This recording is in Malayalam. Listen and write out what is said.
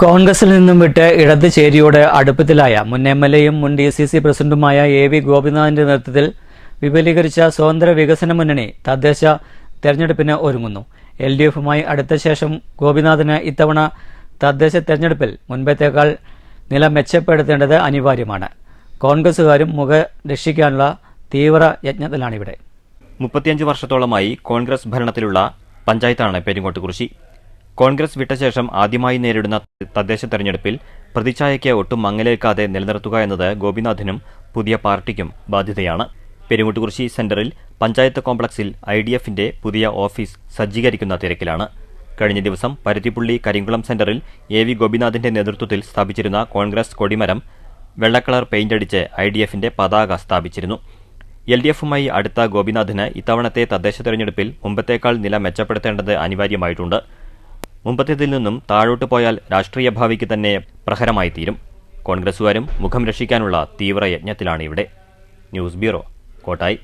കോൺഗ്രസിൽ നിന്നും വിട്ട് ഇടത് ചേരിയോട് അടുപ്പത്തിലായ മുൻ എം എൽ എയും മുൻ ഡി സി സി പ്രസിഡന്റുമായ എ വി ഗോപിനാഥിന്റെ നേതൃത്വത്തിൽ വിപുലീകരിച്ച സ്വതന്ത്ര വികസന മുന്നണി തദ്ദേശ തെരഞ്ഞെടുപ്പിന് ഒരുങ്ങുന്നു. എൽ ഡി എഫുമായി അടുത്ത ശേഷം ഗോപിനാഥിന് ഇത്തവണ തദ്ദേശ തെരഞ്ഞെടുപ്പിൽ മുൻപത്തേക്കാൾ നില മെച്ചപ്പെടുത്തേണ്ടത് അനിവാര്യമാണ്. കോൺഗ്രസുകാരും മുഖ രക്ഷിക്കാനുള്ള തീവ്ര യജ്ഞത്തിലാണിവിടെ. മുപ്പത്തിയഞ്ച് വർഷത്തോളമായി കോൺഗ്രസ് ഭരണത്തിലുള്ള പഞ്ചായത്താണ് പെരിങ്ങോട്ടുകുറിശി. കോൺഗ്രസ് വിട്ട ശേഷം ആദ്യമായി നേരിടുന്ന തദ്ദേശ തെരഞ്ഞെടുപ്പിൽ പ്രതിച്ഛായയ്ക്ക് ഒട്ടും മങ്ങലേൽക്കാതെ നിലനിർത്തുക എന്നത് ഗോപിനാഥിനും പുതിയ പാർട്ടിക്കും ബാധ്യതയാണ്. പെരുമുട്ടുകുറിശി സെന്ററിൽ പഞ്ചായത്ത് കോംപ്ലക്സിൽ ഐ ഡി എഫിന്റെ പുതിയ ഓഫീസ് സജ്ജീകരിക്കുന്ന തിരക്കിലാണ്. കഴിഞ്ഞ ദിവസം പരുത്തിപ്പുള്ളി കരിങ്കുളം സെന്ററിൽ എ വി ഗോപിനാഥിന്റെ നേതൃത്വത്തിൽ സ്ഥാപിച്ചിരുന്ന കോൺഗ്രസ് കൊടിമരം വെള്ളക്കളർ പെയിന്റടിച്ച് ഐ ഡി എഫിന്റെ പതാക സ്ഥാപിച്ചിരുന്നു. എൽ ഡി എഫുമായി അടുത്ത ഗോപിനാഥിന് ഇത്തവണത്തെ തദ്ദേശ തെരഞ്ഞെടുപ്പിൽ മുമ്പത്തേക്കാൾ നില മെച്ചപ്പെടുത്തേണ്ടത് അനിവാര്യമായിട്ടുണ്ട്. മുമ്പത്തേതിൽ നിന്നും താഴോട്ട് പോയാൽ രാഷ്ട്രീയ ഭാവിക്ക് തന്നെ പ്രഹരമായി തീരും കോൺഗ്രസുകാരും മുഖം രക്ഷിക്കാനുള്ള തീവ്രയജ്ഞത്തിലാണ് ഇവിടെ ന്യൂസ് ബ്യൂറോ കോട്ടായി.